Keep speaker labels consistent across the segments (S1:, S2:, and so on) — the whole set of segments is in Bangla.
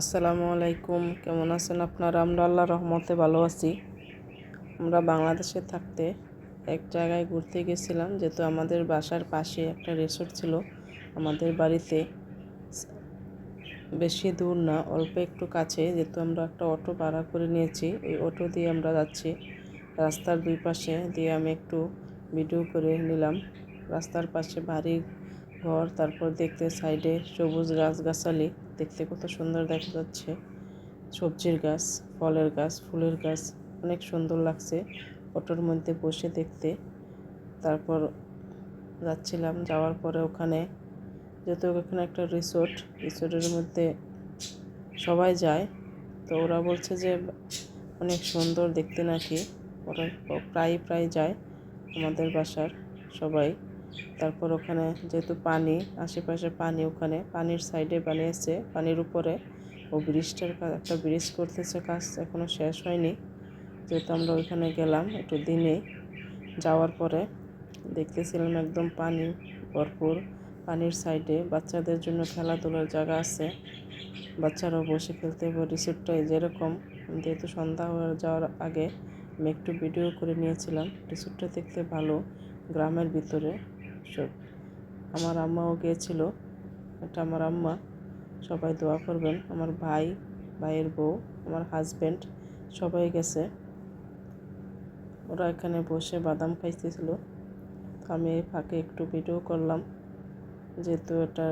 S1: আসসালামু আলাইকুম। কেমন আছেন আপনারা? আমরা আল্লাহ রহমতে ভালো আছি। আমরা বাংলাদেশে থাকতে এক জায়গায় ঘুরতে গেছিলাম, যেহেতু আমাদের বাসার পাশে একটা রিসোর্ট ছিল। আমাদের বাড়িতে বেশি দূর না, অল্প একটু কাছে, যেহেতু আমরা একটা অটো ভাড়া করে নিয়েছি। ওই অটো দিয়ে আমরা যাচ্ছি। রাস্তার দুই পাশে দিয়ে আমি একটু ভিডিও করে নিলাম। রাস্তার পাশে বাড়ি ঘর, তারপর দেখতে সাইডে সবুজ গাছগাছালি। দেখতে কত সুন্দর দেখা যাচ্ছে। সবজির গাছ, ফলের গাছ, ফুলের গাছ, অনেক সুন্দর লাগছে অটোর মধ্যে বসে দেখতে। তারপর যাচ্ছিলাম, যাওয়ার পরে ওখানে যেহেতু ওখানে একটা রিসোর্ট, রিসোর্টের মধ্যে সবাই যায়। তো ওরা বলছে যে, অনেক সুন্দর দেখতে নাকি। ওরা প্রায় প্রায় যায় আমাদের বাসার সবাই। তারপর ওখানে যেহেতু পানি, আশেপাশে পানি ওখানে, পানির সাইডে বানিয়েছে, পানির উপরে। ও ব্রিজটার একটা ব্রিজ করতেছে, কাজ এখনও শেষ হয়নি। যেহেতু আমরা ওইখানে গেলাম একটু দিনে, যাওয়ার পরে দেখতেছিলাম একদম পানি ভরপুর। পানির সাইডে বাচ্চাদের জন্য খেলাধুলার জায়গা আছে। বাচ্চারাও বসে খেলতে পারে রিসোর্টটাই যেরকম। যেহেতু সন্ধ্যা হয়ে যাওয়ার আগে আমি একটু ভিডিও করে নিয়েছিলাম। রিসোর্টটা দেখতে ভালো, গ্রামের ভিতরে। সব। আমার আম্মাও গিয়েছিল। এটা আমার আম্মা। সবাই দোয়া করবেন। আমার ভাই, ভাইয়ের বউ, আমার হাজব্যান্ড সবাই গেছে। ওরা এখানে বসে বাদাম খাইতেছিল। তো আমি ফাঁকে একটু ভিডিও করলাম। যেহেতু এটা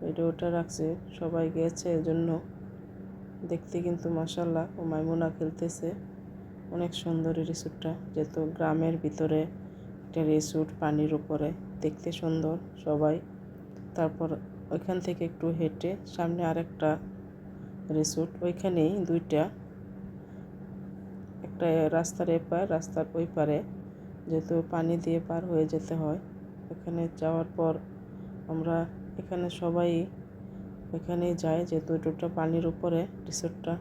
S1: ভিডিওটা রাখছে, সবাই গিয়েছে এজন্য। দেখতে কিন্তু মাসাল্লাহ ও মাইমুনা খেলতেছে। অনেক সুন্দর রিসোর্টটা যেহেতু গ্রামের ভিতরে একটা রিসোর্ট পানির উপরে, দেখতে সুন্দর সবাই। তারপর ওইখান থেকে একটু হেঁটে সামনে আরেকটা রিসোর্ট, ওইখানেই দুইটা। একটা রাস্তার এপার, রাস্তার ওই পারে, যেহেতু পানি দিয়ে পার হয়ে যেতে হয়। এখানে যাওয়ার পর আমরা এখানে সবাই এখানেই যাই, যেহেতু দুটো পানির উপরে রিসোর্টটা।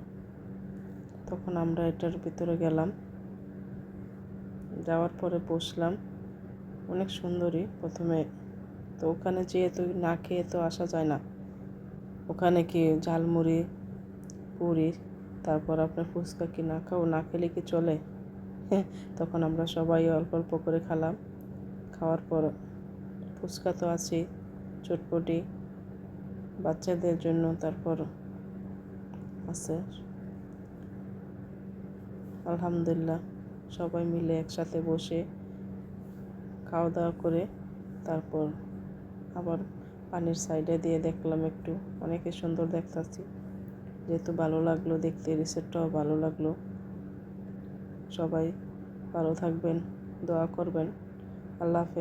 S1: তখন আমরা এটার ভিতরে গেলাম। যাওয়ার পরে বসলাম। অনেক সুন্দরী। প্রথমে তো ওখানে যেহেতু না খেয়ে তো আসা যায় না। ওখানে কি ঝালমুড়ি, পুরি, তারপর আপনার ফুচকা কি না খাও, না খেলে কি চলে? তখন আমরা সবাই অল্প অল্প করে খালাম। খাওয়ার পর ফুচকা তো আছেই, চটপটি বাচ্চাদের জন্য, তারপর আছে। আলহামদুলিল্লাহ, সবাই মিলে একসাথে বসে খাওয়া দাওয়া করে তারপর আবার পানির সাইডে দিয়ে দেখলাম একটু। অনেকে সুন্দর দেখতেছি। যেহেতু ভালো লাগল দেখতে রিসোর্টটাও ভালো লাগল। সবাই ভালো থাকবেন, দোয়া করবেন। আল্লাহ হাফেজ।